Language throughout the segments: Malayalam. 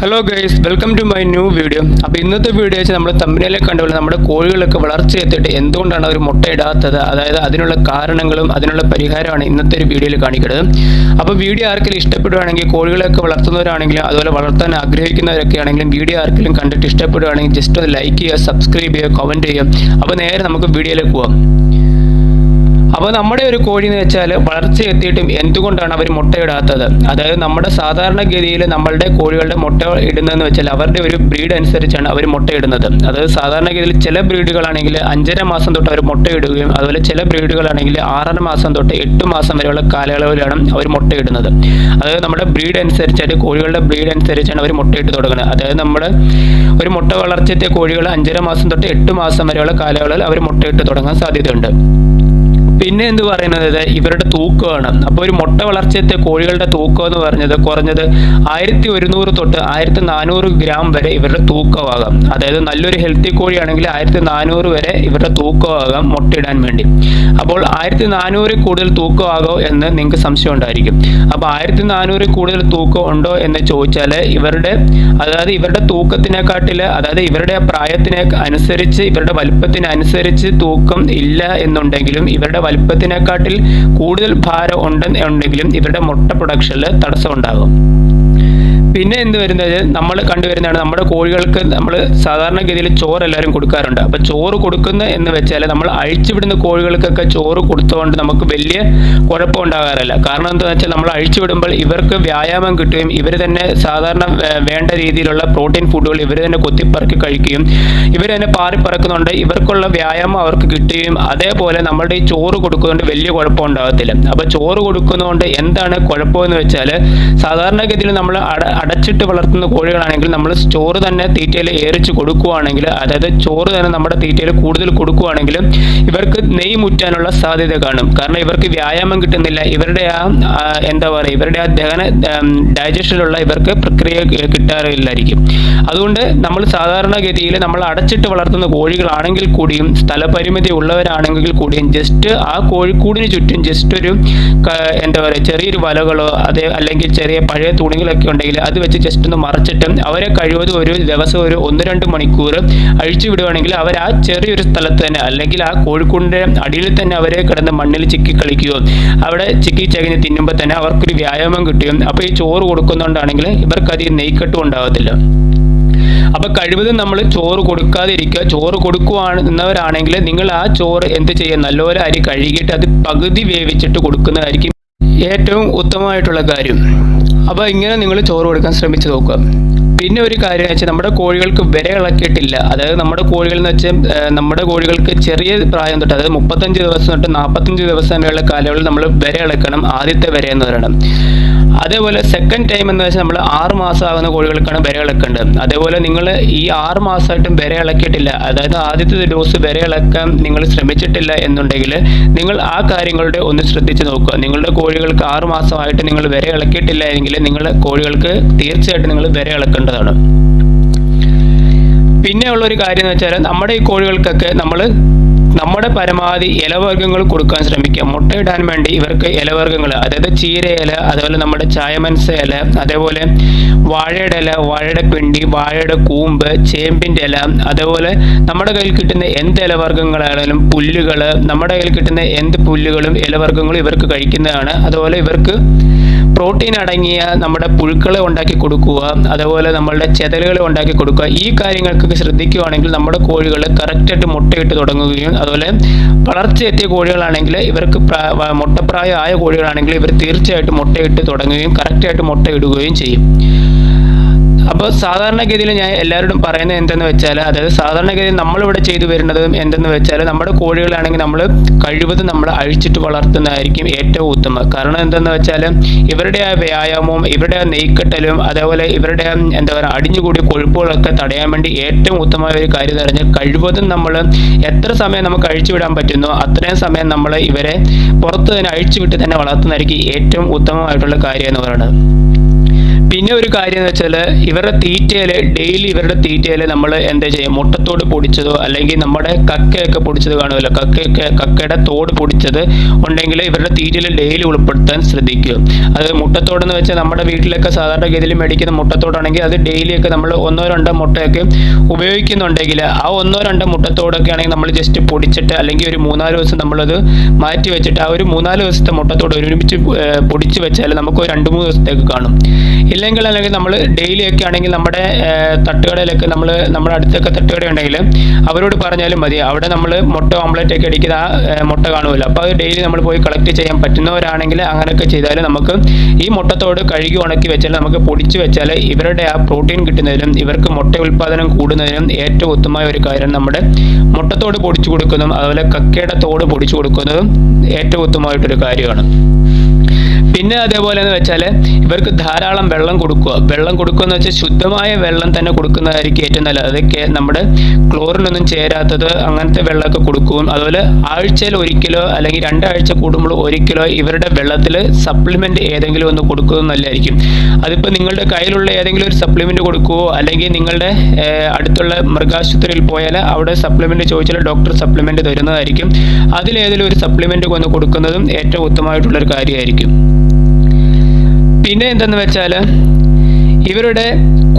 Hello guys welcome to my new video അപ്പോൾ ഇന്നത്തെ വീഡിയോ വെച്ചാൽ നമ്മൾ തമ്മിലെ കണ്ടുപോലെ നമ്മുടെ കോഴികളൊക്കെ വളർച്ചയെത്തിയിട്ട് എന്തുകൊണ്ടാണ് അവർ മുട്ടയിടാത്തത് അതായത് അതിനുള്ള കാരണങ്ങളും അതിനുള്ള പരിഹാരമാണ് ഇന്നത്തെ ഒരു വീഡിയോയിൽ കാണിക്കുന്നത്. അപ്പോൾ വീഡിയോ ആർക്കെങ്കിലും ഇഷ്ടപ്പെടുവാണെങ്കിൽ കോഴികളൊക്കെ വളർത്തുന്നവരാണെങ്കിലും അതുപോലെ വളർത്താൻ ആഗ്രഹിക്കുന്നവരൊക്കെ ആണെങ്കിലും വീഡിയോ ആർക്കെങ്കിലും കണ്ടിട്ട് ഇഷ്ടപ്പെടുവാണെങ്കിൽ ജസ്റ്റ് ഒന്ന് ലൈക്ക് ചെയ്യുക സബ്സ്ക്രൈബ് ചെയ്യുക കമന്റ് ചെയ്യുക. അപ്പോൾ നേരെ നമുക്ക് വീഡിയോയിലേക്ക് പോവാം. അപ്പോൾ നമ്മുടെ ഒരു കോഴി എന്ന് വെച്ചാൽ വളർച്ച എത്തിയിട്ടും എന്തുകൊണ്ടാണ് അവർ മുട്ടയിടാത്തത് അതായത് നമ്മുടെ സാധാരണഗതിയിൽ നമ്മളുടെ കോഴികളുടെ മുട്ട ഇടുന്നതെന്ന് വെച്ചാൽ അവരുടെ ഒരു ബ്രീഡ് അനുസരിച്ചാണ് അവർ മുട്ടയിടുന്നത് അതായത് സാധാരണഗതിയിൽ ചില ബ്രീഡുകളാണെങ്കിൽ അഞ്ചര മാസം തൊട്ട് അവർ മുട്ടയിടുകയും അതുപോലെ ചില ബ്രീഡുകളാണെങ്കിൽ ആറര മാസം തൊട്ട് എട്ട് മാസം വരെയുള്ള കാലയളവിലാണ് അവർ മുട്ടയിടുന്നത് അതായത് നമ്മുടെ ബ്രീഡ് അനുസരിച്ചായിട്ട് കോഴികളുടെ ബ്രീഡ് അനുസരിച്ചാണ് അവർ മുട്ടയിട്ട് തുടങ്ങുന്നത്. അതായത് നമ്മുടെ ഒരു മുട്ട വളർച്ചയെത്തിയ കോഴികൾ അഞ്ചര മാസം തൊട്ട് എട്ട് മാസം വരെയുള്ള കാലയളവിൽ അവർ മുട്ടയിട്ട് തുടങ്ങാൻ സാധ്യതയുണ്ട്. പിന്നെ എന്ത് പറയുന്നത്? ഇവരുടെ തൂക്കമാണ് അപ്പോൾ ഒരു മുട്ട വളർച്ചയത്തെ കോഴികളുടെ തൂക്കം എന്ന് പറഞ്ഞത് കുറഞ്ഞത് ആയിരത്തി ഒരുന്നൂറ് തൊട്ട് ആയിരത്തി നാനൂറ് ഗ്രാം വരെ ഇവരുടെ തൂക്കമാകാം. അതായത് നല്ലൊരു ഹെൽത്തി കോഴിയാണെങ്കിൽ ആയിരത്തി നാനൂറ് വരെ ഇവരുടെ തൂക്കമാകാം മുട്ടയിടാൻ വേണ്ടി. അപ്പോൾ ആയിരത്തി നാനൂറിൽ കൂടുതൽ തൂക്കമാകോ എന്ന് നിങ്ങൾക്ക് സംശയം ഉണ്ടായിരിക്കും. അപ്പോൾ ആയിരത്തി നാനൂറിൽ കൂടുതൽ തൂക്കം ഉണ്ടോ എന്ന് ചോദിച്ചാൽ ഇവരുടെ അതായത് ഇവരുടെ തൂക്കത്തിനെക്കാട്ടിൽ അതായത് ഇവരുടെ പ്രായത്തിനെ അനുസരിച്ച് ഇവരുടെ വലുപ്പത്തിനനുസരിച്ച് തൂക്കം ഇല്ല എന്നുണ്ടെങ്കിലും ഇവരുടെ വലുപ്പത്തിനെക്കാട്ടിൽ കൂടുതൽ ഭാരം ഉണ്ടെന്നുണ്ടെങ്കിലും ഇവരുടെ മുട്ട പ്രൊഡക്ഷനിൽ തടസ്സമുണ്ടാകും പിന്നെ എന്ത് വരുന്നത്? നമ്മൾ കണ്ടുവരുന്നതാണ് നമ്മുടെ കോഴികൾക്ക് നമ്മൾ സാധാരണഗതിയിൽ ചോറ് എല്ലാവരും കൊടുക്കാറുണ്ട്. അപ്പോൾ ചോറ് കൊടുക്കുന്ന എന്ന് വെച്ചാൽ നമ്മൾ അഴിച്ചുവിടുന്ന കോഴികൾക്കൊക്കെ ചോറ് കൊടുത്തുകൊണ്ട് നമുക്ക് വലിയ കുഴപ്പം ഉണ്ടാകാറില്ല. കാരണം എന്താണെന്ന് വെച്ചാൽ നമ്മൾ അഴിച്ചുവിടുമ്പോൾ ഇവർക്ക് വ്യായാമം കിട്ടുകയും ഇവർ തന്നെ സാധാരണ വേണ്ട രീതിയിലുള്ള പ്രോട്ടീൻ ഫുഡുകൾ ഇവർ തന്നെ കൊത്തിപ്പറക്കി കഴിക്കുകയും ഇവർ തന്നെ പാറിപ്പറക്കുന്നുണ്ട് ഇവർക്കുള്ള വ്യായാമം അവർക്ക് കിട്ടുകയും അതേപോലെ നമ്മുടെ ഈ ചോറ് കൊടുക്കുന്നതുകൊണ്ട് വലിയ കുഴപ്പം ഉണ്ടാകത്തില്ല. അപ്പോൾ ചോറ് കൊടുക്കുന്നതുകൊണ്ട് എന്താണ് കുഴപ്പമെന്ന് വെച്ചാൽ സാധാരണഗതിയിൽ നമ്മൾ അട അടച്ചിട്ട് വളർത്തുന്ന കോഴികളാണെങ്കിൽ നമ്മൾ ചോറ് തന്നെ തീറ്റയിൽ ഏറിച്ച് കൊടുക്കുകയാണെങ്കിൽ അതായത് ചോറ് തന്നെ നമ്മുടെ തീറ്റയിൽ കൂടുതൽ കൊടുക്കുകയാണെങ്കിൽ ഇവർക്ക് നെയ് മുറ്റാനുള്ള സാധ്യത കാണും. കാരണം ഇവർക്ക് വ്യായാമം കിട്ടുന്നില്ല. ഇവരുടെ ആ എന്താ പറയുക ഇവരുടെ ആ ദഹന ഡൈജഷനിലുള്ള ഇവർക്ക് പ്രക്രിയ കിട്ടാറില്ലായിരിക്കും. അതുകൊണ്ട് നമ്മൾ സാധാരണഗതിയിൽ നമ്മൾ അടച്ചിട്ട് വളർത്തുന്ന കോഴികളാണെങ്കിൽ കൂടിയും സ്ഥലപരിമിതി ഉള്ളവരാണെങ്കിൽ കൂടിയും ജസ്റ്റ് ആ കോഴിക്കൂടിന് ചുറ്റും ജസ്റ്റ് ഒരു എന്താ പറയുക ചെറിയൊരു വലകളോ അതേ അല്ലെങ്കിൽ ചെറിയ പഴയ തുണികളൊക്കെ ഉണ്ടെങ്കിൽ അത് വെച്ച് ജസ്റ്റ് ഒന്ന് മറച്ചിട്ട് അവരെ കഴിവതും ഒരു ദിവസം ഒരു ഒന്ന് രണ്ട് മണിക്കൂർ അഴിച്ചു വിടുവാണെങ്കിൽ അവർ ആ ചെറിയൊരു സ്ഥലത്ത് തന്നെ അല്ലെങ്കിൽ ആ കോഴിക്കൂടിന്റെ അടിയിൽ തന്നെ അവരെ കിടന്ന് മണ്ണിൽ ചിക്കി കളിക്കുകയോ അവിടെ ചിക്കി ചകഞ്ഞ് തിന്നുമ്പോൾ തന്നെ അവർക്കൊരു വ്യായാമം കിട്ടുകയും അപ്പോൾ ഈ ചോറ് കൊടുക്കുന്നുണ്ടാണെങ്കിൽ ഇവർക്കധികം നെയ്ക്കെട്ടും ഉണ്ടാകത്തില്ല അപ്പൊ കഴിവതും നമ്മൾ ചോറ് കൊടുക്കാതിരിക്കുക. ചോറ് കൊടുക്കുവാണെന്നവരാണെങ്കിൽ നിങ്ങൾ ആ ചോറ് എന്ത് ചെയ്യുക? നല്ലപോലെ അരി കഴുകിയിട്ട് അത് പകുതി വേവിച്ചിട്ട് കൊടുക്കുന്നതായിരിക്കും ഏറ്റവും ഉത്തമമായിട്ടുള്ള കാര്യം. അപ്പോൾ ഇങ്ങനെ നിങ്ങൾ ചോറ് കൊടുക്കാൻ ശ്രമിച്ചു നോക്കുക. പിന്നെ ഒരു കാര്യം വെച്ചാൽ നമ്മുടെ കോഴികൾക്ക് വിര ഇളക്കിയിട്ടില്ല. അതായത് നമ്മുടെ കോഴികൾ എന്ന് വെച്ചാൽ നമ്മുടെ കോഴികൾക്ക് ചെറിയ പ്രായം തൊട്ട് അതായത് മുപ്പത്തഞ്ച് ദിവസം തൊട്ട് നാൽപ്പത്തഞ്ച് ദിവസം വരെയുള്ള കാലയളവിൽ നമ്മൾ വിര ഇളക്കണം ആദ്യത്തെ വിര എന്ന് പറയണം. അതേപോലെ സെക്കൻഡ് ടൈം എന്ന് വെച്ചാൽ നമ്മൾ ആറ് മാസം ആകുന്ന കോഴികൾക്കാണ് വിര ഇളക്കേണ്ടത്. അതേപോലെ നിങ്ങൾ ഈ ആറ് മാസമായിട്ടും വിര ഇളക്കിയിട്ടില്ല. അതായത് ആദ്യത്തെ ഡോസ് വിര ഇളക്കാൻ നിങ്ങൾ ശ്രമിച്ചിട്ടില്ല എന്നുണ്ടെങ്കിൽ നിങ്ങൾ ആ കാര്യങ്ങളുടെ ഒന്ന് ശ്രദ്ധിച്ച് നോക്കുക. നിങ്ങളുടെ കോഴികൾക്ക് ആറ് മാസമായിട്ട് നിങ്ങൾ വിര ഇളക്കിയിട്ടില്ല എങ്കിൽ നിങ്ങളുടെ കോഴികൾക്ക് തീർച്ചയായിട്ടും നിങ്ങൾ വിര ഇളക്കേണ്ടതാണ്. പിന്നെ ഉള്ള ഒരു കാര്യം എന്ന് വെച്ചാൽ നമ്മുടെ ഈ കോഴികൾക്കൊക്കെ നമ്മൾ നമ്മുടെ പരമാവധി ഇലവർഗങ്ങൾ കൊടുക്കാൻ ശ്രമിക്കുക. മുട്ടയിടാൻ വേണ്ടി ഇവർക്ക് ഇലവർഗങ്ങൾ അതായത് ചീര ഇല അതേപോലെ നമ്മുടെ ചായമൻസ ഇല അതേപോലെ വാഴയുടെ ഇല വാഴയുടെ പിണ്ടി വാഴയുടെ കൂമ്പ് ചേമ്പിന്റെ ഇല അതേപോലെ നമ്മുടെ കയ്യിൽ കിട്ടുന്ന എന്ത് ഇലവർഗങ്ങളായാലും പുല്ലുകൾ നമ്മുടെ കയ്യിൽ കിട്ടുന്ന എന്ത് പുല്ലുകളും ഇലവർഗങ്ങളും ഇവർക്ക് കഴിക്കുന്നതാണ്. അതുപോലെ ഇവർക്ക് പ്രോട്ടീൻ അടങ്ങിയ നമ്മുടെ പുഴുക്കളെ ഉണ്ടാക്കി കൊടുക്കുക അതുപോലെ നമ്മളുടെ ചെതലുകളെ ഉണ്ടാക്കി കൊടുക്കുക. ഈ കാര്യങ്ങൾക്കൊക്കെ ശ്രദ്ധിക്കുകയാണെങ്കിൽ നമ്മുടെ കോഴികൾ കറക്റ്റായിട്ട് മുട്ടയിട്ട് തുടങ്ങുകയും അതുപോലെ വളർച്ച എത്തിയ കോഴികളാണെങ്കിൽ ഇവർക്ക് മുട്ടപ്രായമായ കോഴികളാണെങ്കിൽ ഇവർ തീർച്ചയായിട്ടും മുട്ടയിട്ട് തുടങ്ങുകയും കറക്റ്റായിട്ട് മുട്ടയിടുകയും ചെയ്യും. അപ്പോൾ സാധാരണഗതിയിൽ ഞാൻ എല്ലാവരോടും പറയുന്നത് എന്തെന്ന് വെച്ചാൽ അതായത് സാധാരണഗതിയിൽ നമ്മളിവിടെ ചെയ്തു വരുന്നത് എന്തെന്ന് വെച്ചാൽ നമ്മുടെ കോഴികളാണെങ്കിൽ നമ്മൾ കഴിവതും നമ്മൾ അഴിച്ചിട്ട് വളർത്തുന്നതായിരിക്കും ഏറ്റവും ഉത്തമം. കാരണം എന്തെന്ന് വെച്ചാൽ ഇവരുടെ ആ വ്യായാമവും ഇവരുടെ ആ നെയ്ക്കെട്ടലും അതേപോലെ ഇവരുടെ എന്താ പറയുക അടിഞ്ഞുകൂടിയ കൊഴുപ്പുകളൊക്കെ തടയാൻ വേണ്ടി ഏറ്റവും ഉത്തമമായ ഒരു കാര്യം എന്ന് പറഞ്ഞാൽ കഴിവതും നമ്മൾ എത്ര സമയം നമുക്ക് അഴിച്ചുവിടാൻ പറ്റുന്നു അത്രയും സമയം നമ്മൾ ഇവരെ പുറത്ത് തന്നെ അഴിച്ചുവിട്ട് തന്നെ വളർത്തുന്നതായിരിക്കും ഏറ്റവും ഉത്തമമായിട്ടുള്ള കാര്യം എന്ന് പറയുന്നത്. പിന്നെ ഒരു കാര്യം എന്ന് വെച്ചാൽ ഇവരുടെ തീറ്റയിൽ ഡെയിലി ഇവരുടെ തീറ്റയിൽ നമ്മൾ എന്താ ചെയ്യുക മുട്ടത്തോട് പൊടിച്ചതോ അല്ലെങ്കിൽ നമ്മുടെ കക്കയൊക്കെ പൊടിച്ചത് കാണുമല്ലോ? കക്കയൊക്കെ കക്കയുടെ തോട് പൊടിച്ചത് ഉണ്ടെങ്കിൽ ഇവരുടെ തീറ്റയിൽ ഡെയിലി ഉൾപ്പെടുത്താൻ ശ്രദ്ധിക്കുക. അത് മുട്ടത്തോടെന്ന് വെച്ചാൽ നമ്മുടെ വീട്ടിലൊക്കെ സാധാരണ ഗതിയിൽ മേടിക്കുന്ന മുട്ടത്തോടാണെങ്കിൽ അത് ഡെയിലിയൊക്കെ നമ്മൾ ഒന്നോ രണ്ടോ മുട്ടയൊക്കെ ഉപയോഗിക്കുന്നുണ്ടെങ്കിൽ ആ ഒന്നോ രണ്ടോ മുട്ടത്തോടൊക്കെ ആണെങ്കിൽ നമ്മൾ ജസ്റ്റ് പൊടിച്ചിട്ട് അല്ലെങ്കിൽ ഒരു മൂന്നാൽ ദിവസം നമ്മളത് മാറ്റി വെച്ചിട്ട് ആ ഒരു മൂന്നാൽ ദിവസത്തെ മുട്ടത്തോട് ഒരുമിച്ച് പൊടിച്ച് വെച്ചാൽ നമുക്ക് രണ്ട് മൂന്ന് ദിവസത്തേക്ക് കാണും. ഇല്ലെങ്കിൽ അല്ലെങ്കിൽ നമ്മൾ ഡെയിലി ഒക്കെ ആണെങ്കിൽ നമ്മുടെ തട്ടുകടയിലൊക്കെ നമ്മൾ നമ്മുടെ അടുത്തൊക്കെ തട്ടുകട ഉണ്ടെങ്കിൽ അവരോട് പറഞ്ഞാലും മതി. അവിടെ നമ്മൾ മുട്ട ഓംലെറ്റ് ഒക്കെ അടിക്കുന്ന ആ മുട്ട കാണുമല്ലോ. അപ്പോൾ അത് ഡെയിലി നമ്മൾ പോയി കളക്ട് ചെയ്യാൻ പറ്റുന്നവരാണെങ്കിൽ അങ്ങനെയൊക്കെ ചെയ്താൽ നമുക്ക് ഈ മുട്ടത്തോട് കഴുകി ഉണക്കി വെച്ചാൽ നമുക്ക് പൊടിച്ച് വെച്ചാൽ ഇവരുടെ ആ പ്രോട്ടീൻ കിട്ടുന്നതിനും ഇവർക്ക് മുട്ട ഉൽപ്പാദനം കൂടുന്നതിനും ഏറ്റവും ഉത്തമമായ ഒരു കാര്യം നമ്മുടെ മുട്ടത്തോട് പൊടിച്ചു കൊടുക്കുന്നതും അതുപോലെ കക്കയുടെ തോട് പൊടിച്ചു കൊടുക്കുന്നതും ഏറ്റവും ഉത്തമമായിട്ടൊരു കാര്യമാണ്. പിന്നെ അതേപോലെ എന്ന് വെച്ചാൽ ഇവർക്ക് ധാരാളം വെള്ളം കൊടുക്കുക. വെള്ളം കൊടുക്കുക എന്ന് വെച്ചാൽ ശുദ്ധമായ വെള്ളം തന്നെ കൊടുക്കുന്നതായിരിക്കും ഏറ്റവും നല്ലത്. അതൊക്കെ നമ്മുടെ ക്ലോറിനൊന്നും ചേരാത്തത് അങ്ങനത്തെ വെള്ളമൊക്കെ കൊടുക്കും. അതുപോലെ ആഴ്ചയിൽ ഒരിക്കലോ അല്ലെങ്കിൽ രണ്ടാഴ്ച കൂടുമ്പോൾ ഒരിക്കലോ ഇവരുടെ വെള്ളത്തിൽ സപ്ലിമെന്റ് ഏതെങ്കിലും ഒന്ന് കൊടുക്കുന്നത് നല്ലതായിരിക്കും. അതിപ്പോൾ നിങ്ങളുടെ കയ്യിലുള്ള ഏതെങ്കിലും ഒരു സപ്ലിമെന്റ് കൊടുക്കുവോ? അല്ലെങ്കിൽ നിങ്ങളുടെ അടുത്തുള്ള മൃഗാശുപത്രിയിൽ പോയാൽ അവിടെ സപ്ലിമെന്റ് ചോദിച്ചാൽ ഡോക്ടർ സപ്ലിമെന്റ് തരുന്നതായിരിക്കും. അതിലേതെങ്കിലും ഒരു സപ്ലിമെന്റ് ഒന്ന് കൊടുക്കുന്നതും ഏറ്റവും ഉത്തമമായിട്ടുള്ളൊരു കാര്യമായിരിക്കും. പിന്നെ എന്തെന്ന് വെച്ചാൽ ഇവരുടെ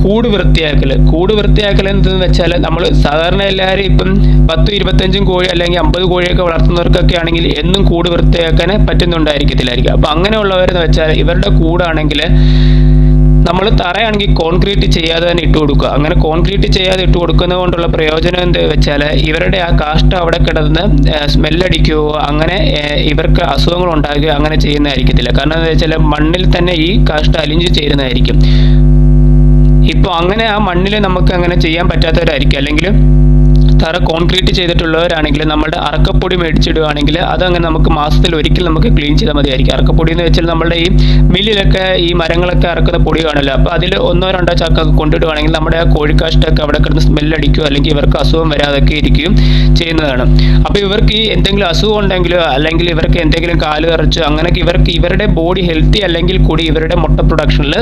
കൂട് വൃത്തിയാക്കൽ കൂട് വൃത്തിയാക്കൽ എന്തെന്ന് വെച്ചാൽ നമ്മൾ സാധാരണ എല്ലാവരും ഇപ്പം പത്തും ഇരുപത്തഞ്ചും കോഴി അല്ലെങ്കിൽ അമ്പത് കോഴിയൊക്കെ വളർത്തുന്നവർക്കൊക്കെ ആണെങ്കിൽ എന്നും കൂട് വൃത്തിയാക്കാൻ പറ്റുന്നുണ്ടായിരിക്കത്തില്ലായിരിക്കും. അപ്പം അങ്ങനെയുള്ളവരെന്ന് വെച്ചാൽ ഇവരുടെ കൂടാണെങ്കിൽ നമ്മൾ തറയാണെങ്കിൽ കോൺക്രീറ്റ് ചെയ്യാതെ തന്നെ ഇട്ട് കൊടുക്കുക. അങ്ങനെ കോൺക്രീറ്റ് ചെയ്യാതെ ഇട്ട് കൊടുക്കുന്നത് കൊണ്ടുള്ള പ്രയോജനം എന്ത് വെച്ചാൽ ഇവരുടെ ആ കാഷ്ടം അവിടെ കിടന്ന് സ്മെല്ലടിക്കുകയോ അങ്ങനെ ഇവർക്ക് അസുഖങ്ങൾ ഉണ്ടാകുകയോ അങ്ങനെ ചെയ്യുന്നതായിരിക്കത്തില്ല. കാരണം എന്താ വെച്ചാൽ മണ്ണിൽ തന്നെ ഈ കാഷ്ടം അലിഞ്ഞു ചേരുന്നതായിരിക്കും. ഇപ്പോൾ അങ്ങനെ ആ മണ്ണിൽ നമുക്ക് അങ്ങനെ ചെയ്യാൻ പറ്റാത്തവരായിരിക്കും. അല്ലെങ്കിൽ തറ കോൺക്രീറ്റ് ചെയ്തിട്ടുള്ളവരാണെങ്കിൽ നമ്മുടെ അറക്കപ്പൊടി മേടിച്ചിടുകയാണെങ്കിൽ അതങ്ങനെ നമുക്ക് മാസത്തിൽ ഒരിക്കൽ നമുക്ക് ക്ലീൻ ചെയ്താൽ മതിയായിരിക്കും. അറക്കപ്പൊടി എന്ന് വെച്ചാൽ നമ്മുടെ ഈ മില്ലിലൊക്കെ ഈ മരങ്ങളൊക്കെ അറക്കുന്ന പൊടി അപ്പോൾ അതിൽ ഒന്നോ രണ്ടോ ചക്കൊക്കെ കൊണ്ടിടുകയാണെങ്കിൽ നമ്മുടെ ആ കോഴിക്കാഷ്ടൊക്കെ അവിടെ കിടന്ന് സ്മെല്ലടിക്കുകയോ അല്ലെങ്കിൽ ഇവർക്ക് അസുഖം വരാതൊക്കെ ഇരിക്കുകയും ചെയ്യുന്നതാണ്. അപ്പോൾ ഇവർക്ക് ഈ എന്തെങ്കിലും അസുഖം ഉണ്ടെങ്കിലോ അല്ലെങ്കിൽ ഇവർക്ക് എന്തെങ്കിലും കാൽ കറച്ചോ അങ്ങനെയൊക്കെ ഇവർക്ക് ഇവരുടെ ബോഡി ഹെൽത്തി അല്ലെങ്കിൽ കൂടി ഇവരുടെ മുട്ട പ്രൊഡക്ഷനിൽ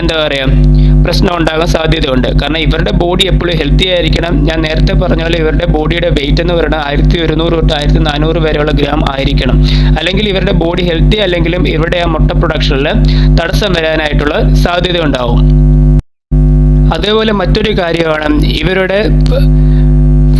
എന്താ പറയുക പ്രശ്നം ഉണ്ടാകാൻ സാധ്യതയുണ്ട്. കാരണം ഇവരുടെ ബോഡി എപ്പോഴും ഹെൽത്തി ആയിരിക്കണം. ഞാൻ നേരത്തെ പറഞ്ഞ പോലെ ഇവരുടെ ബോഡിയുടെ വെയിറ്റ് എന്ന് പറയുന്നത് ആയിരത്തി ഒരുന്നൂറ് തൊട്ട് ആയിരത്തി നാനൂറ് വരെയുള്ള ഗ്രാം ആയിരിക്കണം. അല്ലെങ്കിൽ ഇവരുടെ ബോഡി ഹെൽത്തി അല്ലെങ്കിലും ഇവരുടെ ആ മുട്ട പ്രൊഡക്ഷനിൽ തടസ്സം വരാനായിട്ടുള്ള സാധ്യത ഉണ്ടാവും അതേപോലെ മറ്റൊരു കാര്യമാണ് ഇവരുടെ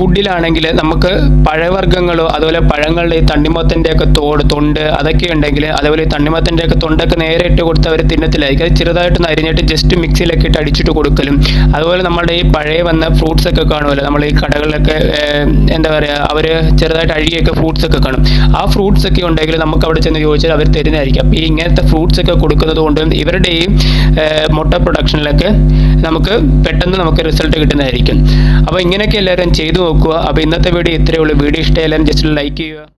ഫുഡിലാണെങ്കിൽ നമുക്ക് പഴവർഗങ്ങളോ അതുപോലെ പഴങ്ങളുടെ ഈ തണ്ണിമത്തന്റെ ഒക്കെ തോട് തൊണ്ട് അതൊക്കെ ഉണ്ടെങ്കിൽ അതേപോലെ ഈ തണ്ണിമത്തന്റെ ഒക്കെ തൊണ്ടൊക്കെ നേരെ ഇട്ട് കൊടുത്ത് അവർ തിന്നത്തിലായിരിക്കും. അത് ചെറുതായിട്ട് നരിഞ്ഞിട്ട് ജസ്റ്റ് മിക്സിയിലൊക്കെ ഇട്ട് അടിച്ചിട്ട് കൊടുക്കലും. അതുപോലെ നമ്മുടെ ഈ പഴയ വന്ന ഫ്രൂട്ട്സ് ഒക്കെ കാണുമല്ലോ. നമ്മൾ ഈ കടകളിലൊക്കെ എന്താ പറയുക അവർ ചെറുതായിട്ട് അഴുകിയൊക്കെ ഫ്രൂട്ട്സ് ഒക്കെ കാണും. ആ ഫ്രൂട്ട്സ് ഒക്കെ ഉണ്ടെങ്കിൽ നമുക്ക് അവിടെ ചെന്ന് ചോദിച്ചാൽ അവർ തരുന്നതായിരിക്കും. അപ്പോൾ ഈ ഇങ്ങനത്തെ ഫ്രൂട്ട്സ് ഒക്കെ കൊടുക്കുന്നത് കൊണ്ട് ഇവരുടെ ഈ മുട്ട പ്രൊഡക്ഷനിലൊക്കെ നമുക്ക് പെട്ടെന്ന് നമുക്ക് റിസൾട്ട് കിട്ടുന്നതായിരിക്കും. അപ്പോൾ ഇങ്ങനെയൊക്കെ എല്ലാവരും ചെയ്തു നോക്കുക. അപ്പോൾ ഇന്നത്തെ വീഡിയോ ഇത്രയേ ഉള്ളൂ. വീഡിയോ ഇഷ്ടമായാലും ജസ്റ്റ് ലൈക്ക് ചെയ്യുക.